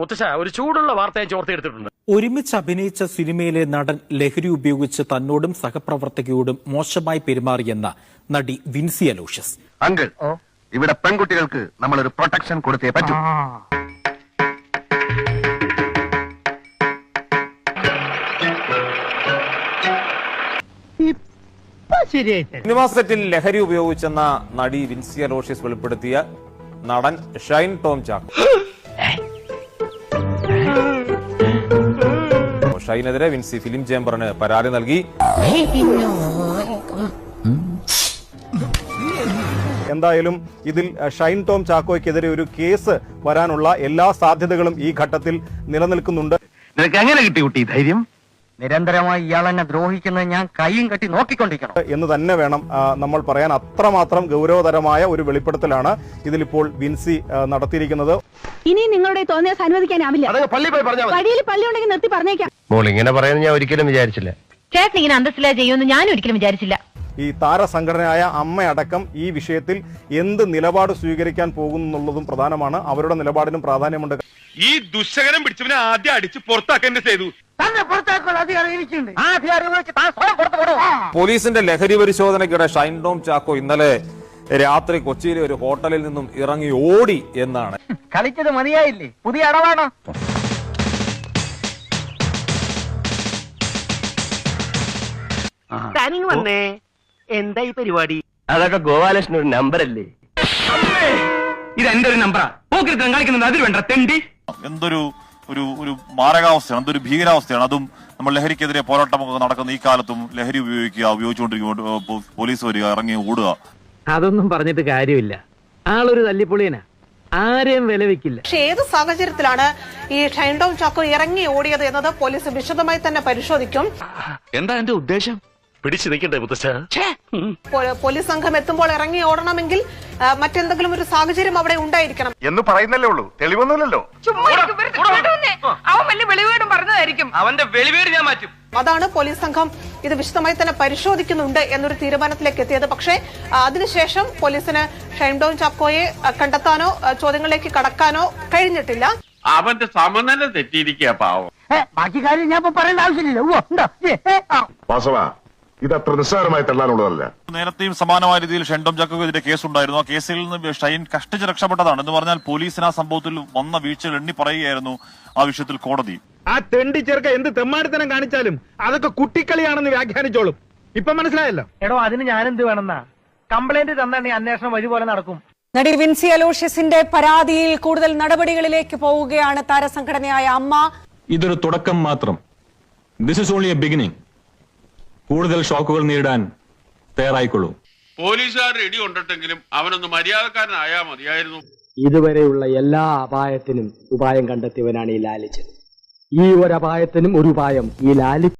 മുത്തശ്ശ ഒരു ചൂടുള്ള വാർത്ത ഞാൻ ചോർത്തെടുത്തിട്ടുണ്ട് ഒരുമിച്ച് അഭിനയിച്ച സിനിമയിലെ നടൻ ലഹരി ഉപയോഗിച്ച് തന്നോടും സഹപ്രവർത്തകയോടും മോശമായി പെരുമാറിയെന്ന നടി വിൻസി അലോഷ്യസ്. അങ്കിൾ ഇവിടെ പെൺകുട്ടികൾക്ക് നമ്മൾ ഒരു പ്രൊട്ടക്ഷൻ കൊടുത്തേ പറ്റൂ. സിനിമാ സെറ്റിൽ ലഹരി ഉപയോഗിച്ചെന്ന നടി വിൻസി അലോഷ്യസ് വെളിപ്പെടുത്തിയ നടൻ ഷൈൻ ടോം ചാക്കോ. ഷൈനെതിരെ വിൻസി ഫിലിം ചേംബറിന് പരാതി നൽകി. എന്തായാലും ഇതിൽ ഷൈൻ ടോം ചാക്കോയ്ക്കെതിരെ ഒരു കേസ് വരാനുള്ള എല്ലാ സാധ്യതകളും ഈ ഘട്ടത്തിൽ നിലനിൽക്കുന്നുണ്ട്. നിനക്ക് എങ്ങനെ കിട്ടി കുട്ടി ധൈര്യം? നിരന്തരമായി ഇയാൾ എന്നെ ദ്രോഹിക്കുന്നത് ഞാൻ കൈയും കെട്ടി നോക്കിക്കൊണ്ടിരിക്കണം. എന്ന് തന്നെ വേണം നമ്മൾ പറയാൻ. അത്രമാത്രം ഗൗരവതരമായ ഒരു വെളിപ്പെടുത്തലാണ് ഇതിലിപ്പോൾ വിൻസി നടത്തിയിരിക്കുന്നത്. ഇനി നിങ്ങളുടെ തോന്നിയാൽ അനുവദിക്കാനാവില്ല അത് പള്ളി പോയി പറഞ്ഞാൽ മതി. പള്ളി ഉണ്ടെങ്കിൽ നിർത്തി പറഞ്ഞേക്കാം. മോൾ ഇങ്ങനെ പറയുന്നത് ഞാൻ ഒരിക്കലും വിചാരിച്ചില്ല. ചേട്ടൻ ഇങ്ങനെ അന്തസ്സിലാ ചെയ്യുമെന്ന് ഞാൻ ഒരിക്കലും വിചാരിച്ചില്ല. ഈ താരസംഘടനയായ അമ്മയടക്കം ഈ വിഷയത്തിൽ എന്ത് നിലപാട് സ്വീകരിക്കാൻ പോകുന്നു എന്നുള്ളതും പ്രധാനമാണ്. അവരുടെ നിലപാടിനും പ്രാധാന്യമുണ്ട്. ഈ ദുശകരം പിടിച്ചവനെ ആദ്യം അടിച്ച് പുറത്താക്കേണ്ട ചെയ്തു. പോലീസിന്റെ ലഹരി പരിശോധനയ്ക്കിടെ ഷൈൻ ടോം ചാക്കോ ഇന്നലെ രാത്രി കൊച്ചിയിലെ ഒരു ഹോട്ടലിൽ നിന്നും ഇറങ്ങി ഓടി എന്നാണ്. കളിച്ചത് മതിയായില്ലേ? പുതിയ അടവാണോ? താനിങ് വന്നേ. എന്താ ഈ പരിപാടി? അതൊക്കെ ഗോപാലകൃഷ്ണൻ ഒരു നമ്പർ അല്ലേ ഇത് എന്റെ ഒരു നമ്പറാ. പോക്കിരുത്തം കാണിക്കുന്നത് അതിൽ വേണ്ട തെണ്ടി. എന്തൊരു ഒരു ഒരു മാരകാവസ്ഥയാണ് എന്തൊരു ഭീകരാവസ്ഥയാണ്. അതും നമ്മൾ ലഹരിക്കെതിരെ പോരാട്ടമൊക്കെ നടക്കുന്ന ഈ കാലത്തും ലഹരി ഉപയോഗിക്കുക ഉപയോഗിച്ചുകൊണ്ടിരിക്കുക പോലീസ് വരിക ഇറങ്ങി ഓടുക. അതൊന്നും പറഞ്ഞിട്ട് കാര്യമില്ല. ആളൊരു തല്ലിപ്പൊളിയനാ. ആരെയും വില വെക്കില്ല പക്ഷേ ഏത് സാഹചര്യത്തിലാണ് ഈ ഷൈൻഡോം ചാക്കോ ഇറങ്ങി ഓടിയത് എന്നത് പോലീസ് വിശദമായി തന്നെ പരിശോധിക്കും. എന്താ എന്റെ ഉദ്ദേശം? പിടിച്ചു നിൽക്കണ്ടേ മുത്തച്ഛ പോലീസ് സംഘം എത്തുമ്പോൾ ഇറങ്ങി ഓടണമെങ്കിൽ മറ്റെന്തെങ്കിലും ഒരു സാഹചര്യം അവിടെ ഉണ്ടായിരിക്കണം. എന്ന് പറയുന്നല്ലേ ഉള്ളൂ. തെളിവൊന്നുമില്ലല്ലോ. അവൻ വലിയ വെളിവേടും പറഞ്ഞതായിരിക്കും. അവന്റെ വെളിവേട് ഞാൻ മാറ്റും. അതാണ് പോലീസ് സംഘം ഇത് വിശദമായി തന്നെ പരിശോധിക്കുന്നുണ്ട് എന്നൊരു തീരുമാനത്തിലേക്ക് എത്തിയത്. പക്ഷേ അതിനുശേഷം പോലീസിന് ഷൈൻഡോൺ ചാക്കോയെ കണ്ടെത്താനോ ചോദ്യങ്ങളിലേക്ക് കടക്കാനോ കഴിഞ്ഞിട്ടില്ല. അവന്റെ സമനില തെറ്റിയിരിക്കുക പാവം. ബാക്കി കാര്യം ഞാൻ ഇപ്പൊ പറയേണ്ട ആവശ്യമില്ല. വാസവ ഇത് അത്ര നിസ്സാരമായി തള്ളാനുള്ളതല്ല. നേരത്തെയും സമാനമായ രീതിയിൽ ഷെൻഡോം ജാക്കോക്കെതിരെ കേസുണ്ടായിരുന്നു. ആ കേസിൽ നിന്ന് ഷൈൻ കഷ്ടിച്ച് രക്ഷപ്പെട്ടതാണ്. എന്ന് പറഞ്ഞാൽ പോലീസിന് ആ സംഭവത്തിൽ വന്ന വീഴ്ചകൾ എണ്ണി പറയുകയായിരുന്നു ആ വിഷയത്തിൽ കോടതി. ആ തെണ്ടി ചേർക്ക എന്ത് തെമ്മാടിത്തനം കാണിച്ചാലും അതൊക്കെ കുട്ടിക്കളിയാണെന്ന് വ്യാഖ്യാനിച്ചോളും. ഇപ്പൊ മനസ്സിലായല്ലോ? എടോ അതിന് ഞാനെന്ത് വേണമെന്നാ? കംപ്ലൈന്റ് തന്നെ അന്വേഷണം വഴി പോലെ നടക്കും. നടി വിൻസി അലോഷ്യസിന്റെ പരാതിയിൽ കൂടുതൽ നടപടികളിലേക്ക് പോവുകയാണ് താരസംഘടനയായ അമ്മ. ഇതൊരു തുടക്കം മാത്രം. This is only a beginning കൂടുതൽ ഷോക്കുകൾ നേരിടാൻ തയ്യാറായിക്കൊള്ളൂ. പോലീസുകാർ ഇടി കൊണ്ടിട്ടെങ്കിലും അവനൊന്ന് മര്യാദക്കാരനായാ മതിയായിരുന്നു. ഇതുവരെയുള്ള എല്ലാ അപായത്തിനും ഉപായം കണ്ടെത്തിയവനാണ് ഈ ലാലിച്ചൻ. ഈ ഒരു അപായത്തിനും ഒരു ഉപായം ഈ ലാലി